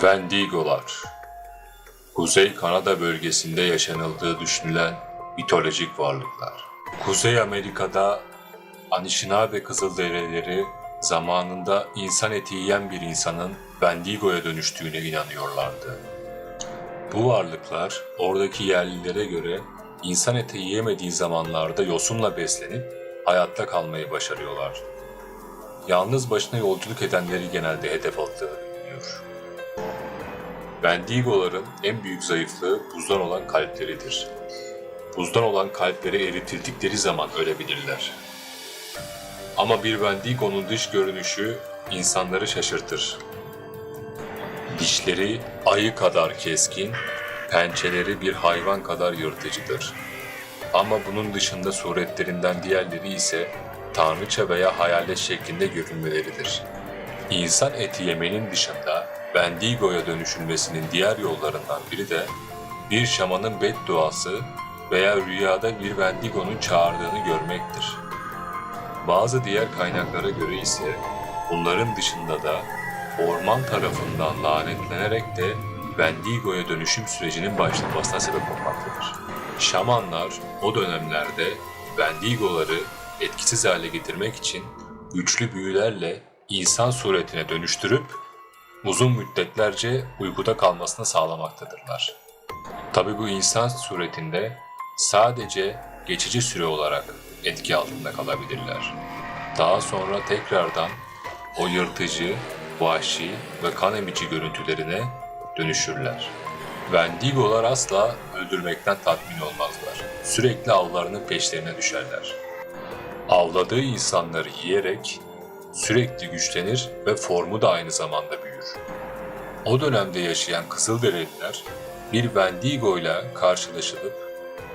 Wendigolar Kuzey Kanada bölgesinde yaşanıldığı düşünülen mitolojik varlıklar. Kuzey Amerika'da Anishinaabe Kızılderilileri zamanında insan eti yiyen bir insanın Wendigo'ya dönüştüğüne inanıyorlardı. Bu varlıklar oradaki yerlilere göre insan eti yiyemediği zamanlarda yosunla beslenip hayatta kalmayı başarıyorlar. Yalnız başına yolculuk edenleri genelde hedef aldığı biliniyor. Wendigoların en büyük zayıflığı buzdan olan kalpleridir. Buzdan olan kalpleri eritildikleri zaman ölebilirler. Ama bir Wendigo'nun dış görünüşü insanları şaşırtır. Dişleri ayı kadar keskin, pençeleri bir hayvan kadar yırtıcıdır. Ama bunun dışında suretlerinden diğerleri ise tanrıça veya hayalet şeklinde görünmeleridir. İnsan eti yemenin dışında Wendigo'ya dönüşülmesinin diğer yollarından biri de bir şamanın bedduası veya rüyada bir Wendigo'nun çağırdığını görmektir. Bazı diğer kaynaklara göre ise bunların dışında da orman tarafından lanetlenerek de Wendigo'ya dönüşüm sürecinin başlamasına sebep olmaktadır. Şamanlar o dönemlerde Wendigo'ları etkisiz hale getirmek için güçlü büyülerle insan suretine dönüştürüp uzun müddetlerce uykuda kalmasını sağlamaktadırlar. Tabi bu insan suretinde sadece geçici süre olarak etki altında kalabilirler. Daha sonra tekrardan o yırtıcı, vahşi ve kan emici görüntülerine dönüşürler. Wendigolar asla öldürmekten tatmin olmazlar. Sürekli avlarının peşlerine düşerler. Avladığı insanları yiyerek sürekli güçlenir ve formu da aynı zamanda büyür. O dönemde yaşayan Kızılderililer bir Wendigo ile karşılaşılıp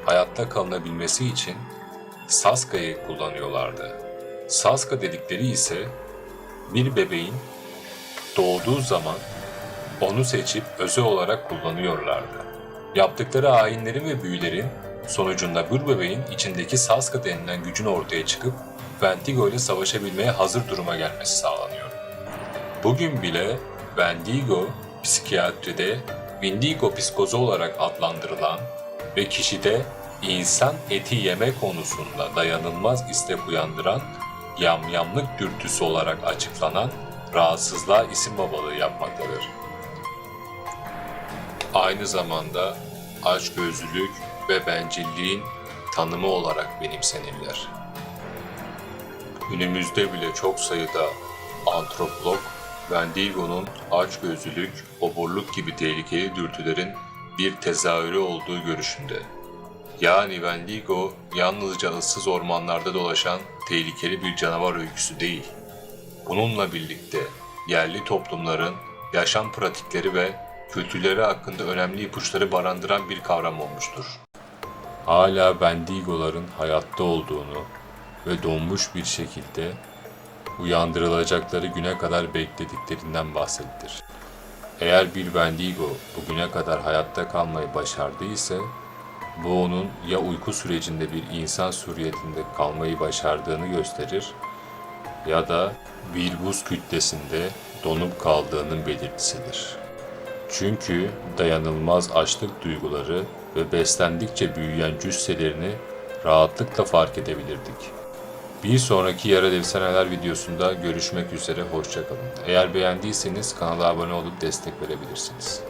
hayatta kalınabilmesi için Saska'yı kullanıyorlardı. Saska dedikleri ise bir bebeğin doğduğu zaman onu seçip özel olarak kullanıyorlardı. Yaptıkları ayinlerin ve büyülerin sonucunda bir bebeğin içindeki Saska denilen gücün ortaya çıkıp Wendigo ile savaşabilmeye hazır duruma gelmesi sağlanıyor. Bugün bile Wendigo psikiyatride Wendigo psikozu olarak adlandırılan ve kişide insan eti yeme konusunda dayanılmaz istek uyandıran yamyamlık dürtüsü olarak açıklanan rahatsızlığa isim babalığı yapmaktadır. Aynı zamanda açgözlülük ve bencilliğin tanımı olarak benimsenirler. Günümüzde bile çok sayıda antropolog Wendigo'nun açgözlülük, oburluk gibi tehlikeli dürtülerin bir tezahürü olduğu görüşünde. Yani Wendigo yalnızca ıssız ormanlarda dolaşan tehlikeli bir canavar öyküsü değil. Bununla birlikte yerli toplumların yaşam pratikleri ve kültürleri hakkında önemli ipuçları barındıran bir kavram olmuştur. Hala Wendigoların hayatta olduğunu ve donmuş bir şekilde uyandırılacakları güne kadar beklediklerinden bahsedilir. Eğer bir Wendigo bugüne kadar hayatta kalmayı başardıysa, bu onun ya uyku sürecinde bir insan suriyetinde kalmayı başardığını gösterir ya da bir buz kütlesinde donup kaldığının belirtisidir. Çünkü dayanılmaz açlık duyguları ve beslendikçe büyüyen cüsselerini rahatlıkla fark edebilirdik. Bir sonraki Yara Efsaneler videosunda görüşmek üzere, hoşçakalın. Eğer beğendiyseniz kanala abone olup destek verebilirsiniz.